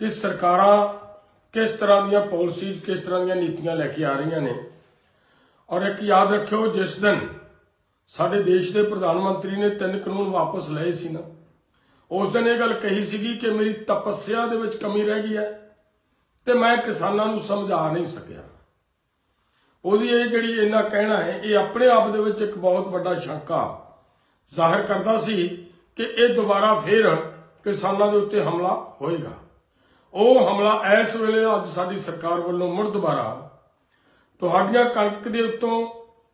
ਕਿ ਸਰਕਾਰਾਂ ਕਿਸ ਤਰ੍ਹਾਂ ਦੀਆਂ ਪਾਲਿਸੀਜ਼ ਕਿਸ ਤਰ੍ਹਾਂ ਦੀਆਂ ਨੀਤੀਆਂ ਲੈ ਕੇ ਆ ਰਹੀਆਂ ਨੇ। ਔਰ ਇੱਕ ਯਾਦ ਰੱਖਿਓ, ਜਿਸ ਦਿਨ ਸਾਡੇ ਦੇਸ਼ ਦੇ ਪ੍ਰਧਾਨ ਮੰਤਰੀ ਨੇ ਤਿੰਨ ਕਾਨੂੰਨ ਵਾਪਸ ਲਏ ਸੀ ਨਾ, ਉਸ ਦਿਨ ਇਹ ਗੱਲ ਕਹੀ ਸੀਗੀ ਕਿ ਮੇਰੀ ਤਪੱਸਿਆ ਦੇ ਵਿੱਚ ਕਮੀ ਰਹਿ ਗਈ ਹੈ ਤੇ ਮੈਂ ਕਿਸਾਨਾਂ ਨੂੰ ਸਮਝਾ ਨਹੀਂ ਸਕਿਆ। ਉਹਦੀ ਇਹ ਜਿਹੜੀ ਇਹਨਾਂ ਕਹਿਣਾ ਹੈ, ਇਹ ਆਪਣੇ ਆਪ ਦੇ ਵਿੱਚ ਇੱਕ ਬਹੁਤ ਵੱਡਾ ਸ਼ੰਕਾ ਜ਼ਾਹਰ ਕਰਦਾ ਸੀ ਕਿ ਇਹ ਦੁਬਾਰਾ ਫੇਰ ਕਿਸਾਨਾਂ ਦੇ ਉੱਤੇ ਹਮਲਾ ਹੋਏਗਾ। ਉਹ ਹਮਲਾ ਇਸ ਵੇਲੇ ਅੱਜ ਸਾਡੀ ਸਰਕਾਰ ਵੱਲੋਂ ਮੁੜ ਦੁਬਾਰਾ ਤੁਹਾਡੀਆਂ ਕਣਕ ਦੇ ਉੱਤੋਂ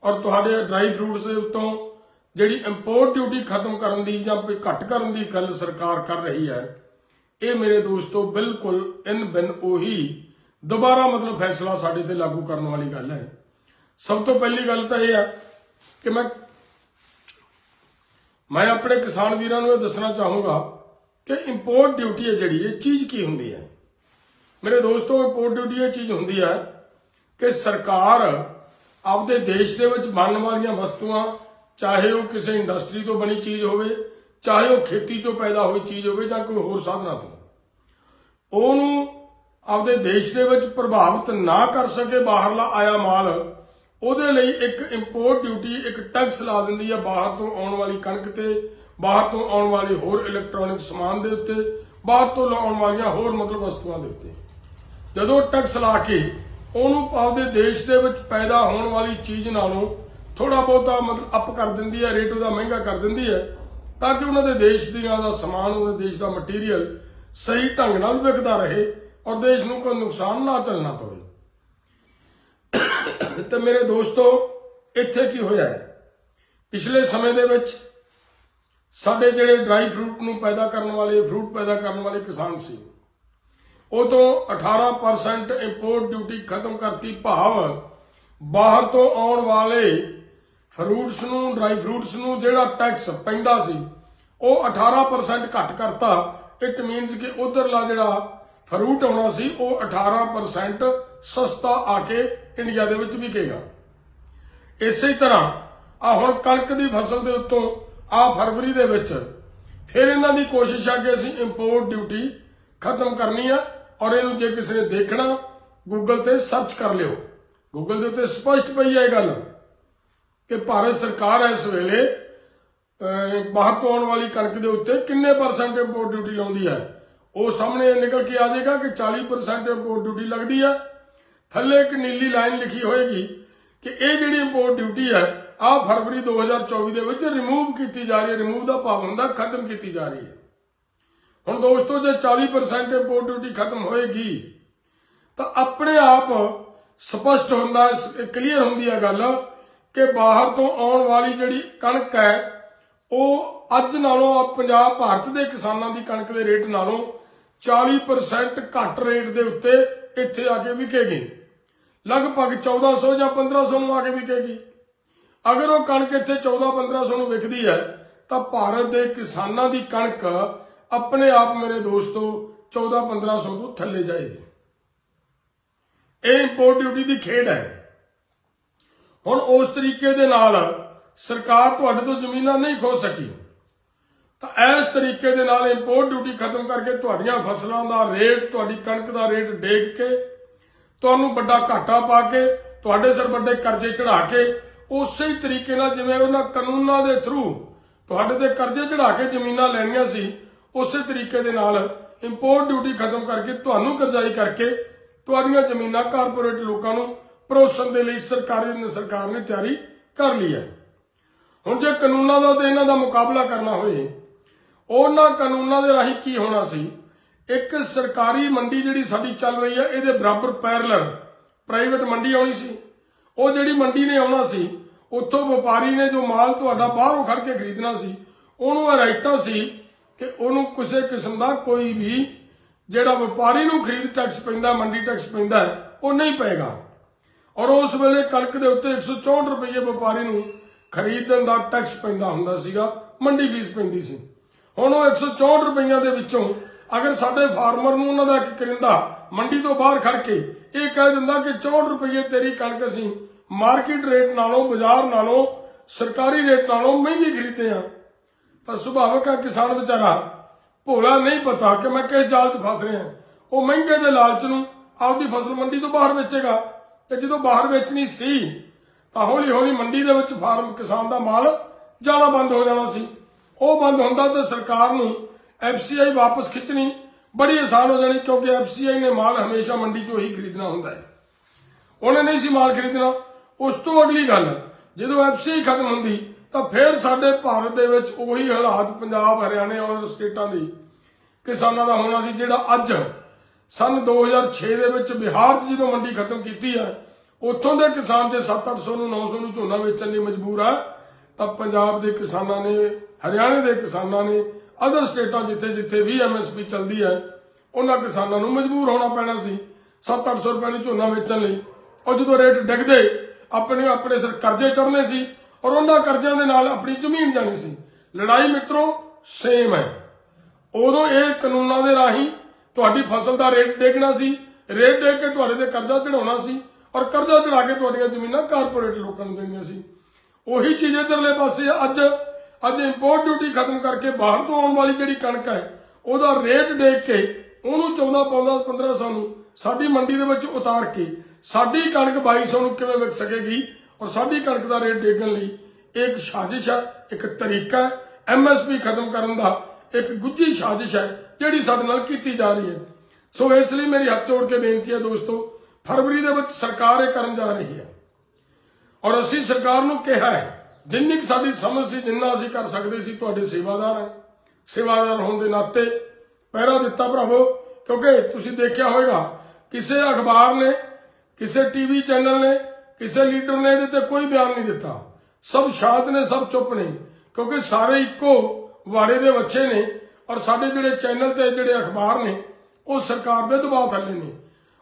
ਔਰ ਤੁਹਾਡੇ ਡਰਾਈ ਫਰੂਟਸ ਦੇ ਉੱਤੋਂ ਜਿਹੜੀ ਇੰਪੋਰਟ ਡਿਊਟੀ ਖਤਮ ਕਰਨ ਦੀ ਜਾਂ ਵੀ ਘੱਟ ਕਰਨ ਦੀ ਗੱਲ ਸਰਕਾਰ ਕਰ ਰਹੀ ਹੈ, ਇਹ ਮੇਰੇ ਦੋਸਤੋ ਬਿਲਕੁਲ ਇਨ ਬਿਨ ਉਹੀ ਦੁਬਾਰਾ ਮਤਲਬ ਫੈਸਲਾ ਸਾਡੇ ਤੇ ਲਾਗੂ ਕਰਨ ਵਾਲੀ ਗੱਲ ਹੈ। ਸਭ ਤੋਂ ਪਹਿਲੀ ਗੱਲ ਤਾਂ ਇਹ ਹੈ ਕਿ ਮੈਂ ਮੈਂ ਆਪਣੇ ਕਿਸਾਨ ਵੀਰਾਂ ਨੂੰ ਇਹ ਦੱਸਣਾ ਚਾਹੂੰਗਾ ਕਿ ਇੰਪੋਰਟ ਡਿਊਟੀ ਹੈ ਜਿਹੜੀ, ਇਹ ਚੀਜ਼ ਕੀ ਹੁੰਦੀ ਹੈ? ਮੇਰੇ ਦੋਸਤੋ ਇੰਪੋਰਟ ਡਿਊਟੀ ਇਹ ਚੀਜ਼ ਹੁੰਦੀ ਹੈ ਕਿ ਸਰਕਾਰ ਆਪਦੇ ਦੇਸ਼ ਦੇ ਵਿੱਚ ਬਣਨ ਵਾਲੀਆਂ ਵਸਤੂਆਂ, ਚਾਹੇ ਉਹ ਕਿਸੇ ਇੰਡਸਟਰੀ ਤੋਂ ਬਣੀ ਚੀਜ਼ ਹੋਵੇ, ਚਾਹੇ ਉਹ ਖੇਤੀ ਤੋਂ ਪੈਦਾ ਹੋਈ ਚੀਜ਼ ਹੋਵੇ ਜਾਂ ਕੋਈ ਹੋਰ ਸਾਧਨਾਂ ਤੋਂ। ਉਹਨੂੰ ਆਪਦੇ ਦੇਸ਼ ਦੇ ਵਿੱਚ ਪ੍ਰਭਾਵਿਤ ਨਾ ਕਰ ਸਕੇ ਬਾਹਰਲਾ ਆਇਆ ਮਾਲ, ਉਹਦੇ ਲਈ ਇੱਕ ਇੰਪੋਰਟ ਡਿਊਟੀ ਇੱਕ ਟੈਕਸ ਲਾ ਦਿੰਦੀ ਹੈ ਬਾਹਰ ਤੋਂ ਆਉਣ ਵਾਲੀ ਕਣਕ ਤੇ ਬਾਹਰ ਤੋਂ ਆਉਣ ਵਾਲੇ ਹੋਰ ਇਲੈਕਟ੍ਰੋਨਿਕ ਸਮਾਨ ਦੇ ਉੱਤੇ, ਬਾਹਰ ਤੋਂ ਲਾਉਣ ਵਾਲੀਆਂ ਹੋਰ ਮਤਲਬ ਵਸਤੂਆਂ ਦੇ ਉੱਤੇ। ਜਦੋਂ ਟੈਕਸ ਲਾ ਕੇ ਉਹਨੂੰ ਆਪਦੇ ਦੇਸ਼ ਦੇ ਵਿੱਚ ਪੈਦਾ ਹੋਣ ਵਾਲੀ ਚੀਜ਼ ਨਾਲੋਂ ਥੋੜਾ ਬਹੁਤਾ ਮਤਲਬ ਅਪ ਕਰ ਦਿੰਦੀ ਹੈ ਰੇਟ ਉਹਦਾ ਮਹਿੰਗਾ ਕਰ ਦਿੰਦੀ ਹੈ, ਤਾਂ ਕਿ ਉਹਨਾਂ ਦੇ ਦੇਸ਼ ਦੀਆਂ ਦਾ ਸਮਾਨ ਉਹਦੇ ਦੇਸ਼ ਦਾ ਮਟੀਰੀਅਲ ਸਹੀ ਢੰਗ ਨਾਲ ਵਿਕਦਾ ਰਹੇ ਔਰ ਦੇਸ਼ ਨੂੰ ਕੋਈ ਨੁਕਸਾਨ ਨਾ ਚੱਲਣਾ ਪਵੇ। ਤੇ ਮੇਰੇ ਦੋਸਤੋ, ਇੱਥੇ ਕੀ ਹੋਇਆ ਹੈ? ਪਿਛਲੇ ਸਮੇਂ ਦੇ ਵਿੱਚ ਸਾਡੇ ਜਿਹੜੇ ਡਰਾਈ ਫਰੂਟ ਨੂੰ ਪੈਦਾ ਕਰਨ ਵਾਲੇ, ਫਰੂਟ ਪੈਦਾ ਕਰਨ ਵਾਲੇ ਕਿਸਾਨ ਸੀ। ਉਹ ਤੋਂ 18% ਇੰਪੋਰਟ ਡਿਊਟੀ ਖਤਮ ਕਰਤੀ ਭਾਵ ਬਾਹਰ ਤੋਂ ਆਉਣ ਵਾਲੇ ਫਰੂਟਸ ਨੂੰ ਡਰਾਈ ਫਰੂਟਸ ਨੂੰ ਜਿਹੜਾ ਟੈਕਸ ਪੈਂਦਾ ਸੀ, ਉਹ 18% ਘੱਟ ਕਰਤਾ। ਇਟ ਮੀਨਸ ਕਿ ਉਧਰਲਾ ਜਿਹੜਾ ਫਰੂਟ ਆਉਣਾ ਸੀ, ਉਹ 18% ਸਸਤਾ ਆ ਕੇ ਇੰਡੀਆ ਦੇ ਵਿੱਚ ਵਿਕੇਗਾ। ਇਸੇ ਤਰ੍ਹਾਂ ਆ ਹੁਣ ਕਣਕ ਦੀ ਫਸਲ ਦੇ ਉੱਤੋਂ ਆ ਫਰਵਰੀ ਦੇ ਵਿੱਚ ਫਿਰ ਇਹਨਾਂ ਦੀ ਕੋਸ਼ਿਸ਼ ਆ ਕਿ ਅਸੀਂ ਇੰਪੋਰਟ ਡਿਊਟੀ ਖਤਮ ਕਰਨੀ ਆ ਔਰ ਇਹਨੂੰ ਜੇ ਕਿਸੇ ਨੇ ਦੇਖਣਾ ਗੂਗਲ ਤੇ ਸਰਚ ਕਰ ਲਿਓ। ਗੂਗਲ ਦੇ ਉੱਤੇ ਸਪਸ਼ਟ ਪਈ ਹੈ ਇਹ ਗੱਲ ਕਿ ਭਾਰਤ ਸਰਕਾਰ ਇਸ ਵੇਲੇ ਬਾਹਰ ਤੋਂ ਆਉਣ ਵਾਲੀ ਕਣਕ ਦੇ ਉੱਤੇ ਕਿੰਨੇ ਪਰਸੈਂਟ ਇੰਪੋਰਟ ਡਿਊਟੀ ਲਾਉਂਦੀ ਹੈ ਉਹ ਸਾਹਮਣੇ ਨਿਕਲ ਕੇ ਆ ਜਾਏਗਾ ਕਿ 40% ਇੰਪੋਰਟ ਡਿਊਟੀ ਲੱਗਦੀ ਹੈ ਥੱਲੇ ਇੱਕ ਨੀਲੀ ਲਾਈਨ ਲਿਖੀ ਹੋਏਗੀ ਕਿ ਇਹ ਜਿਹੜੀ ਇੰਪੋਰਟ ਡਿਊਟੀ ਹੈ ਆ ਫਰਵਰੀ 2024 ਦੇ ਵਿੱਚ ਰਿਮੂਵ ਕੀਤੀ ਜਾ ਰਹੀ ਹੈ। ਰਿਮੂਵ ਦਾ ਭਾਵ ਹੁੰਦਾ ਖਤਮ ਕੀਤੀ ਜਾ ਰਹੀ ਹੈ। ਹੁਣ ਦੋਸਤੋ, ਜੇ 40% ਇੰਪੋਰਟ ਡਿਊਟੀ ਖਤਮ ਹੋਏਗੀ, ਤਾਂ ਆਪਣੇ ਆਪ ਸਪਸ਼ਟ ਹੁੰਦਾ ਕਲੀਅਰ ਹੁੰਦੀ ਹੈ ਗੱਲ ਕਿ ਬਾਹਰ ਤੋਂ ਆਉਣ ਵਾਲੀ ਜਿਹੜੀ ਕਣਕ ਹੈ, ਉਹ ਅੱਜ ਨਾਲੋਂ ਆ ਪੰਜਾਬ, ਭਾਰਤ ਦੇ ਕਿਸਾਨਾਂ ਦੀ ਕਣਕ ਦੇ ਰੇਟ ਨਾਲੋਂ 40% ਘੱਟ ਰੇਟ ਦੇ ਉੱਤੇ ਇੱਥੇ ਆ ਕੇ ਵਿਕੇਗੀ। ਲਗਭਗ 1400 ਜਾਂ 1500 ਨੂੰ ਆ ਕੇ ਵਿਕੇਗੀ। ਅਗਰ ਉਹ ਕਣਕ ਇੱਥੇ 14 1500 ਨੂੰ ਵਿਕਦੀ ਹੈ, ਤਾਂ ਭਾਰਤ ਦੇ ਕਿਸਾਨਾਂ ਦੀ ਕਣਕ ਆਪਣੇ ਆਪ ਮੇਰੇ ਦੋਸਤੋ 14 1500 ਤੋਂ ਥੱਲੇ ਜਾਏਗੀ। ਇਹ ਇੰਪੋਰਟ ਡਿਊਟੀ ਦੀ ਖੇਡ ਹੈ। ਹੁਣ ਉਸ ਤਰੀਕੇ ਦੇ ਨਾਲ ਸਰਕਾਰ ਤੁਹਾਡੇ ਤੋਂ ਜ਼ਮੀਨਾਂ ਨਹੀਂ ਖੋ ਸਕੀ। ਤਾਂ ਇਸ ਤਰੀਕੇ ਦੇ ਨਾਲ ਇੰਪੋਰਟ ਡਿਊਟੀ ਖਤਮ ਕਰਕੇ ਤੁਹਾਡੀਆਂ ਫਸਲਾਂ ਦਾ ਰੇਟ, ਤੁਹਾਡੀ ਕਣਕ ਦਾ ਰੇਟ ਡੇਗ ਕੇ, ਤੁਹਾਨੂੰ ਵੱਡਾ ਘਾਟਾ ਪਾ ਕੇ, ਤੁਹਾਡੇ ਸਿਰ ਵੱਡੇ ਕਰਜ਼ੇ ਚੜਾ ਕੇ ਉਸੇ ਹੀ ਤਰੀਕੇ ਨਾਲ ਜਿਵੇਂ ਉਹਨਾਂ ਕਾਨੂੰਨਾਂ ਦੇ ਥਰੂ ਤੁਹਾਡੇ ਤੇ ਕਰਜ਼ੇ ਚੜਾ ਕੇ ਜ਼ਮੀਨਾਂ ਲੈਣੀਆਂ ਸੀ, ਉਸੇ ਤਰੀਕੇ ਦੇ ਨਾਲ ਇੰਪੋਰਟ ਡਿਊਟੀ ਖਤਮ ਕਰਕੇ ਤੁਹਾਨੂੰ ਕਰਜ਼ਾਈ ਕਰਕੇ ਤੁਹਾਡੀਆਂ ਜ਼ਮੀਨਾਂ ਕਾਰਪੋਰੇਟ ਲੋਕਾਂ ਨੂੰ ਪਰੋਸਣ ਦੇ ਲਈ ਸਰਕਾਰੀ ਸਰਕਾਰ ਨੇ ਤਿਆਰੀ ਕਰ ਲਈ ਹੈ। ਹੁਣ ਜੇ ਕਾਨੂੰਨਾਂ ਦਾ ਤੇ ਇਹਨਾਂ ਦਾ ਮੁਕਾਬਲਾ ਕਰਨਾ ਹੋਏ, ਉਹਨਾਂ ਕਾਨੂੰਨਾਂ ਦੇ ਰਾਹੀਂ ਕੀ ਹੋਣਾ ਸੀ? ਇੱਕ ਸਰਕਾਰੀ ਮੰਡੀ ਜਿਹੜੀ ਸਾਡੀ ਚੱਲ ਰਹੀ ਹੈ, ਇਹਦੇ ਬਰਾਬਰ ਪੈਰਲਰ ਪ੍ਰਾਈਵੇਟ ਮੰਡੀ ਆਉਣੀ ਸੀ। ਉਹ ਜਿਹੜੀ ਮੰਡੀ ਨੇ ਆਉਣਾ ਸੀ, ਉੱਥੋਂ ਵਪਾਰੀ ਨੇ ਜੋ ਮਾਲ ਤੁਹਾਡਾ ਬਾਹਰੋਂ ਖੜ ਕੇ ਖਰੀਦਣਾ ਸੀ, ਉਹਨੂੰ ਇਹ ਰਾਇਤਾ ਸੀ ਕਿ ਉਹਨੂੰ ਕਿਸੇ ਕਿਸਮ ਦਾ ਕੋਈ ਵੀ ਜਿਹੜਾ ਵਪਾਰੀ ਨੂੰ ਖਰੀਦ ਟੈਕਸ ਪੈਂਦਾ, ਮੰਡੀ ਟੈਕਸ ਪੈਂਦਾ ਉਹ ਨਹੀਂ ਪਏਗਾ। ਔਰ ਉਸ ਵੇਲੇ ਕਣਕ ਦੇ ਉੱਤੇ 164 ਰੁਪਏ ਵਪਾਰੀ ਨੂੰ ਖਰੀਦਣ ਦਾ ਟੈਕਸ ਪੈਂਦਾ ਹੁੰਦਾ ਸੀਗਾ, ਮੰਡੀ ਫੀਸ ਪੈਂਦੀ ਸੀ। ਹੁਣ ਉਹ 164 ਰੁਪਈਆਂ ਦੇ ਵਿੱਚੋਂ ਅਗਰ ਸਾਡੇ ਫਾਰਮਰ ਨੂੰ ਉਹਨਾਂ ਦਾ ਇੱਕ ਕਰਿੰਦਾ ਮੰਡੀ ਤੋਂ ਬਾਹਰ ਖੜ ਕੇ ਇਹ ਕਹਿ ਦਿੰਦਾ ਕਿ 64 ਰੁਪਏ ਤੇਰੀ ਕਣਕ ਅਸੀਂ ਮਾਰਕੀਟ ਰੇਟ ਨਾਲੋਂ, ਬਾਜ਼ਾਰ ਨਾਲੋਂ, ਸਰਕਾਰੀ ਰੇਟ ਨਾਲੋਂ ਮਹਿੰਗੀ ਖਰੀਦਦੇ ਆ ਤਾਂ ਸੁਭਾਵਕ ਹੈ ਕਿਸਾਨ ਵਿਚਾਰਾ, ਭੋਲਾ ਨਹੀਂ ਪਤਾ ਕਿ ਮੈਂ ਕਿਸ ਜਾਲ 'ਚ ਫਸ ਰਿਹਾ। ਉਹ ਮਹਿੰਗੇ ਦੇ ਲਾਲਚ ਨੂੰ ਆਪਦੀ ਫਸਲ ਮੰਡੀ ਤੋਂ ਬਾਹਰ ਵੇਚੇਗਾ। ਤੇ ਜਦੋਂ ਬਾਹਰ ਵੇਚਣੀ ਸੀ, ਤਾਂ ਹੌਲੀ ਹੌਲੀ ਮੰਡੀ ਦੇ ਵਿੱਚ ਫਾਰਮ ਕਿਸਾਨ ਦਾ ਮਾਲ ਜਾਣਾ ਬੰਦ ਹੋ ਜਾਣਾ ਸੀ। ਉਹ ਬੰਦ ਹੁੰਦਾ ਤੇ ਸਰਕਾਰ ਨੂੰ ਐਫਸੀਆਈ ਵਾਪਸ ਖਿੱਚਣੀ ਬੜੀ ਆਸਾਨ ਹੋ ਜਾਣੀ ਕਿਉਂਕਿ ਐਫਸੀਆਈ ਨੇ ਮਾਲ ਹਮੇਸ਼ਾ ਮੰਡੀ 'ਚੋਂ ਹੀ ਖਰੀਦਣਾ ਹੁੰਦਾ ਹੈ। ਉਹਨੇ ਨਹੀਂ ਸੀ ਮਾਲ ਖਰੀਦਣਾ। ਉਸ ਤੋਂ ਅਗਲੀ ਗੱਲ, ਜਦੋਂ ਐਫਸੀਆਈ ਖਤਮ ਹੁੰਦੀ, ਤਾਂ ਫਿਰ ਸਾਡੇ ਭਾਰਤ ਦੇ ਵਿੱਚ ਉਹੀ ਹਾਲਾਤ ਪੰਜਾਬ, ਹਰਿਆਣੇ ਔਰ ਸਟੇਟਾਂ ਦੀ ਕਿਸਾਨਾਂ ਦਾ ਹੋਣਾ ਸੀ, ਜਿਹੜਾ ਅੱਜ ਸਨ 2006 ਦੇ ਵਿੱਚ ਬਿਹਾਰ 'ਚ ਜਦੋਂ ਮੰਡੀ ਖਤਮ ਕੀਤੀ ਹੈ, ਉੱਥੋਂ ਦੇ ਕਿਸਾਨ ਜੇ 7-800 ਨੂੰ 900 ਨੂੰ ਝੋਨਾ ਵੇਚਣ ਲਈ ਮਜਬੂਰ ਆ, ਤਾਂ ਪੰਜਾਬ ਦੇ ਕਿਸਾਨਾਂ ਨੇ, ਹਰਿਆਣੇ ਦੇ ਕਿਸਾਨਾਂ ਨੇ ਅਦਰ ਸਟੇਟਾਂ ਜਿੱਥੇ ਜਿੱਥੇ ਵੀ ਐਮਐਸਪੀ ਚੱਲਦੀ ਹੈ, ਉਹਨਾਂ ਕਿਸਾਨਾਂ ਨੂੰ ਮਜਬੂਰ ਹੋਣਾ ਪੈਣਾ ਸੀ। 7-800 ਰੁਪਏ ਨੂੰ ਝੋਨਾ ਵੇਚਣ ਲਈ। ਉਹ ਜਦੋਂ ਰੇਟ ਡਿੱਗਦੇ, ਆਪਣੇ ਆਪਣੇ ਸਿਰ ਕਰਜ਼ੇ ਚੜਨੇ ਸੀ ਔਰ ਉਹਨਾਂ ਕਰਜ਼ਿਆਂ ਦੇ ਨਾਲ ਆਪਣੀ ਜ਼ਮੀਨ ਜਾਣੀ ਸੀ। ਲੜਾਈ ਮਿੱਤਰੋ ਸੇਮ ਹੈ। ਉਦੋਂ ਇਹ ਕਾਨੂੰਨਾਂ ਦੇ ਰਾਹੀਂ ਤੁਹਾਡੀ ਫਸਲ ਦਾ ਰੇਟ ਡੇਗਣਾ ਸੀ। ਰੇਟ ਦੇ ਕੇ ਤੁਹਾਡੇ ਤੇ ਕਰਜ਼ਾ ਚੜਾਉਣਾ ਸੀ ਔਰ ਕਰਜ਼ਾ ਚੜਾ ਕੇ ਤੁਹਾਡੀਆਂ ਜ਼ਮੀਨਾਂ ਕਾਰਪੋਰੇਟ ਲੋਕਾਂ ਨੂੰ ਦੇਣੀਆਂ ਸੀ। ਉਹੀ ਚੀਜ਼ ਇਧਰਲੇ ਪਾਸੇ ਅੱਜ ਅੱਜ ਇੰਪੋਰਟ ਡਿਊਟੀ ਖਤਮ ਕਰਕੇ ਬਾਹਰ ਤੋਂ ਆਉਣ ਵਾਲੀ ਜਿਹੜੀ ਕਣਕ ਹੈ, ਉਹਦਾ ਰੇਟ ਦੇਖ ਕੇ, ਉਹਨੂੰ 14 ਪਾਉਂਦਾ 1500 ਨੂੰ ਸਾਡੀ ਮੰਡੀ ਦੇ ਵਿੱਚ ਉਤਾਰ ਕੇ, ਸਾਡੀ ਕਣਕ 2200 ਨੂੰ ਕਿਵੇਂ ਵਿਕ ਸਕੇਗੀ ਔਰ ਸਾਡੀ ਕਣਕ ਦਾ ਰੇਟ ਡੇਗਣ ਲਈ ਇਹ ਇੱਕ ਸਾਜ਼ਿਸ਼ ਹੈ, ਇੱਕ ਤਰੀਕਾ ਹੈ ਐਮਐਸਪੀ ਖਤਮ ਕਰਨ ਦਾ ਇੱਕ ਗੁੱਝੀ ਸਾਜ਼ਿਸ਼ ਹੈ ਜਿਹੜੀ ਸਾਡੇ ਨਾਲ ਕੀਤੀ ਜਾ ਰਹੀ ਹੈ। ਸੋ ਇਸ ਲਈ ਮੇਰੀ ਹੱਥ ਜੋੜ ਕੇ ਬੇਨਤੀ ਹੈ ਦੋਸਤੋ, ਫਰਵਰੀ ਦੇ ਵਿੱਚ ਸਰਕਾਰ ਇਹ ਕਰਨ ਜਾ ਰਹੀ ਹੈ। ਔਰ ਅਸੀਂ ਸਰਕਾਰ ਨੂੰ ਕਿਹਾ ਹੈ ਜਿੰਨੀ ਕੁ ਸਾਡੀ ਸਮਝ ਸੀ, ਜਿੰਨਾ ਅਸੀਂ ਕਰ ਸਕਦੇ ਸੀ, ਤੁਹਾਡੇ ਸੇਵਾਦਾਰ ਹਾਂ। ਸੇਵਾਦਾਰ ਹੋਣ ਦੇ ਨਾਤੇ ਪਹਿਰਾ ਦਿੱਤਾ ਭਰਾਵੋ, ਕਿਉਂਕਿ ਤੁਸੀਂ ਦੇਖਿਆ ਹੋਵੇਗਾ, ਕਿਸੇ ਅਖਬਾਰ ਨੇ, ਕਿਸੇ ਟੀਵੀ ਚੈਨਲ ਨੇ, ਕਿਸੇ ਲੀਡਰ ਨੇ ਇਹਦੇ ਤੇ ਕੋਈ ਬਿਆਨ ਨਹੀਂ ਦਿੱਤਾ। ਸਭ ਸ਼ਾਂਤ ਨੇ, ਸਭ ਚੁੱਪ ਨੇ, ਕਿਉਂਕਿ ਸਾਰੇ ਇੱਕੋ ਵਾੜੇ ਦੇ ਬੱਚੇ ਨੇ ਔਰ ਸਾਡੇ ਜਿਹੜੇ ਚੈਨਲ ਤੇ ਜਿਹੜੇ ਅਖਬਾਰ ਨੇ, ਉਹ ਸਰਕਾਰ ਦੇ ਦਬਾਅ ਥੱਲੇ ਨੇ।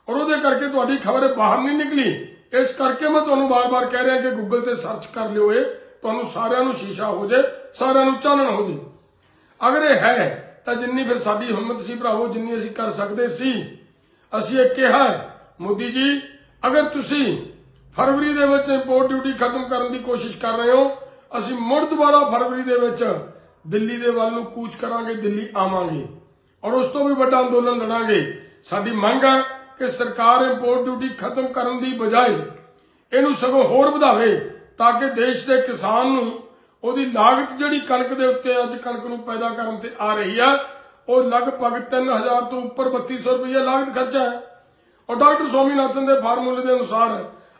ਔਰ ਉਹਦੇ ਕਰਕੇ ਤੁਹਾਡੀ ਖਬਰ ਬਾਹਰ ਨਹੀਂ ਨਿਕਲੀ। ਇਸ ਕਰਕੇ ਮੈਂ ਤੁਹਾਨੂੰ ਬਾਰ-ਬਾਰ ਕਹਿ ਰਿਹਾ ਕਿ ਗੂਗਲ ਤੇ ਸਰਚ ਕਰ ਲਿਓ ਇਹ। ਤੁਹਾਨੂੰ ਸਾਰਿਆਂ ਨੂੰ ਸ਼ੀਸ਼ਾ ਹੋ ਜੇ, ਸਾਰਿਆਂ ਨੂੰ ਚਾਨਣ ਹੋ ਜੇ। ਅਗਰ ਇਹ ਹੈ, ਤਾਂ ਜਿੰਨੀ ਫਿਰ ਸਾਡੀ ਹਿੰਮਤ ਸੀ ਭਰਾਵੋ, ਜਿੰਨੀ ਅਸੀਂ ਕਰ ਸਕਦੇ ਸੀ, ਅਸੀਂ ਇਹ ਕਿਹਾ ਮੋਦੀ ਜੀ, ਅਗਰ ਤੁਸੀਂ ਫਰਵਰੀ ਦੇ ਵਿੱਚ ਇੰਪੋਰਟ ਡਿਊਟੀ ਖਤਮ ਕਰਨ ਦੀ ਕੋਸ਼ਿਸ਼ ਕਰ ਰਹੇ ਹੋ, ਅਸੀਂ ਮੁੜ ਦੁਬਾਰਾ ਫਰਵਰੀ ਦੇ ਵਿੱਚ ਦਿੱਲੀ ਦੇ ਵੱਲ ਨੂੰ ਕੂਚ ਕਰਾਂਗੇ, ਦਿੱਲੀ ਆਵਾਂਗੇ। ਔਰ ਉਸ ਤੋਂ ਵੀ ਵੱਡਾ ਅੰਦੋਲਨ ਲੜਾਂਗੇ। ਸਾਡੀ ਮੰਗ ਹੈ ਕਿ ਸਰਕਾਰ ਇੰਪੋਰਟ ਡਿਊਟੀ ਖਤਮ ਕਰਨ ਦੀ ਬਜਾਏ ਇਹਨੂੰ ਸਗੋਂ ਹੋਰ ਵਧਾਵੇ। ਤਾਂ ਕਿ ਦੇਸ਼ ਦੇ ਕਿਸਾਨ ਨੂੰ ਉਹਦੀ ਲਾਗਤ ਜਿਹੜੀ ਕਣਕ ਦੇ ਉੱਤੇ ਅੱਜ ਕਣਕ ਨੂੰ ਪੈਦਾ ਕਰਨ ਤੇ ਆ ਰਹੀ ਹੈ ਉਹ ਲਗਭਗ 3000 ਤੋਂ ਉੱਪਰ 3200 ਰੁਪਏ ਲਾਗਤ ਖਰਚਾ ਹੈ। ਔਰ ਡਾਕਟਰ ਸੋਮੀਨਾਥਨ ਦੇ ਫਾਰਮੂਲੇ ਦੇ ਅਨੁਸਾਰ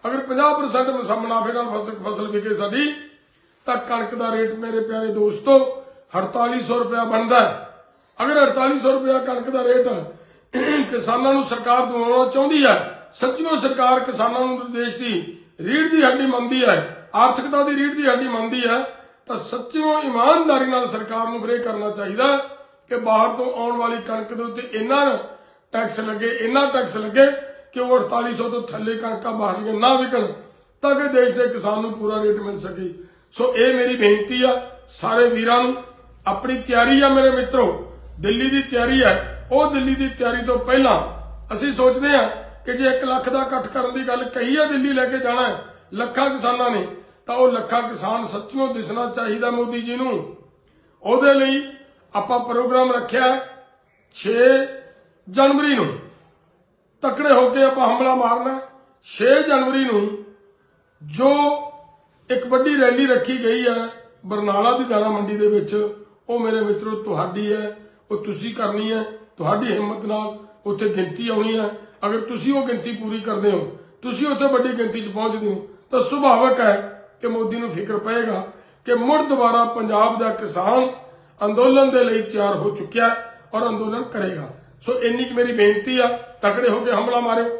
ਅਗਰ 50% ਮੁਨਾਫੇ ਨਾਲ ਫਸਲ ਵਿਕੇ ਸਾਡੀ, ਤਾਂ ਕਣਕ ਦਾ ਰੇਟ ਮੇਰੇ ਪਿਆਰੇ ਦੋਸਤੋ 4800 ਰੁਪਇਆ ਬਣਦਾ ਹੈ। ਅਗਰ 4800 ਰੁਪਇਆ ਕਣਕ ਦਾ ਰੇਟ ਕਿਸਾਨਾਂ ਨੂੰ ਸਰਕਾਰ ਦਵਾਉਣਾ ਚਾਹੁੰਦੀ ਹੈ, ਸੱਚੀਓ ਸਰਕਾਰ ਕਿਸਾਨਾਂ ਨੂੰ ਦੇਸ਼ ਦੀ ਰੀੜ ਦੀ ਹੱਡੀ ਮੰਨਦੀ ਹੈ ਆਰਥਿਕਤਾ ਦੀ ਰੀੜ ਦੀ ਹੱਡੀ ਮੰਨਦੀ ਹੈ, ਤਾਂ ਸੱਚੀਓ ਇਮਾਨਦਾਰੀ ਨਾਲ ਸਰਕਾਰ ਨੂੰ ਬਰੇ ਕਰਨਾ ਚਾਹੀਦਾ ਕਿ ਬਾਹਰ ਤੋਂ ਆਉਣ ਵਾਲੀ ਕਣਕ ਦੇ ਉੱਤੇ ਇੰਨਾ ਟੈਕਸ ਲੱਗੇ, ਇੰਨਾ ਟੈਕਸ ਲੱਗੇ ਕਿ ਉਹ 4800 ਤੋਂ ਥੱਲੇ ਕਣਕਾਂ ਬਾਹਰਲੀਆਂ ਨਾ ਵਿਕਣ, ਤਾਂ ਕਿ ਦੇਸ਼ ਦੇ ਕਿਸਾਨ ਨੂੰ ਪੂਰਾ ਰੇਟ ਮਿਲ ਸਕੇ। ਸੋ ਇਹ ਮੇਰੀ ਬੇਨਤੀ ਆ ਸਾਰੇ ਵੀਰਾਂ ਨੂੰ। ਆਪਣੀ ਤਿਆਰੀ ਆ ਮੇਰੇ ਮਿੱਤਰੋ, ਦਿੱਲੀ ਦੀ ਤਿਆਰੀ ਹੈ। ਉਹ ਦਿੱਲੀ ਦੀ ਤਿਆਰੀ ਤੋਂ ਪਹਿਲਾਂ ਅਸੀਂ ਸੋਚਦੇ ਹਾਂ ਕਿ ਜੇ 1 ਲੱਖ ਦਾ ਇਕੱਠ ਕਰਨ ਦੀ ਗੱਲ ਕਹੀ ਹੈ ਦਿੱਲੀ ਲੈ ਕੇ ਜਾਣਾ ਲੱਖਾਂ ਕਿਸਾਨਾਂ ਨੇ ਤਾਂ ਉਹ ਲੱਖਾਂ ਕਿਸਾਨ ਸੱਚੀਓ ਦਿਸਣਾ ਚਾਹੀਦਾ ਮੋਦੀ ਜੀ ਨੂੰ। ਉਹਦੇ ਲਈ ਆਪਾਂ ਪ੍ਰੋਗਰਾਮ ਰੱਖਿਆ ਹੈ 6 ਜਨਵਰੀ ਨੂੰ। ਤਕੜੇ ਹੋ ਕੇ ਆਪਾਂ ਹਮਲਾ ਮਾਰਨਾ ਹੈ। 6 ਜਨਵਰੀ ਨੂੰ ਜੋ ਇੱਕ ਵੱਡੀ ਰੈਲੀ ਰੱਖੀ ਗਈ ਹੈ ਬਰਨਾਲਾ ਦੀ ਦਾਣਾ ਮੰਡੀ ਦੇ ਵਿੱਚ, ਉਹ ਮੇਰੇ ਮਿੱਤਰੋ ਤੁਹਾਡੀ ਹੈ, ਉਹ ਤੁਸੀਂ ਕਰਨੀ ਹੈ, ਤੁਹਾਡੀ ਹਿੰਮਤ ਨਾਲ ਉੱਥੇ ਗਿਣਤੀ ਆਉਣੀ ਹੈ। ਅਗਰ ਤੁਸੀਂ ਉਹ ਗਿਣਤੀ ਪੂਰੀ ਕਰਦੇ ਹੋ, ਤੁਸੀਂ ਉੱਥੇ ਵੱਡੀ ਗਿਣਤੀ 'ਚ ਪਹੁੰਚਦੇ ਹੋ, ਤਾਂ ਸੁਭਾਵਕ ਹੈ ਕਿ ਮੋਦੀ ਨੂੰ ਫਿਕਰ ਪਏਗਾ ਕਿ ਮੁੜ ਦੁਬਾਰਾ ਪੰਜਾਬ ਦਾ ਕਿਸਾਨ ਅੰਦੋਲਨ ਦੇ ਲਈ ਤਿਆਰ ਹੋ ਚੁੱਕਿਆ ਔਰ ਅੰਦੋਲਨ ਕਰੇਗਾ। ਸੋ ਇੰਨੀ ਕੁ ਮੇਰੀ ਬੇਨਤੀ ਆ, ਤਕੜੇ ਹੋ ਕੇ ਹਮਲਾ ਮਾਰਿਓ।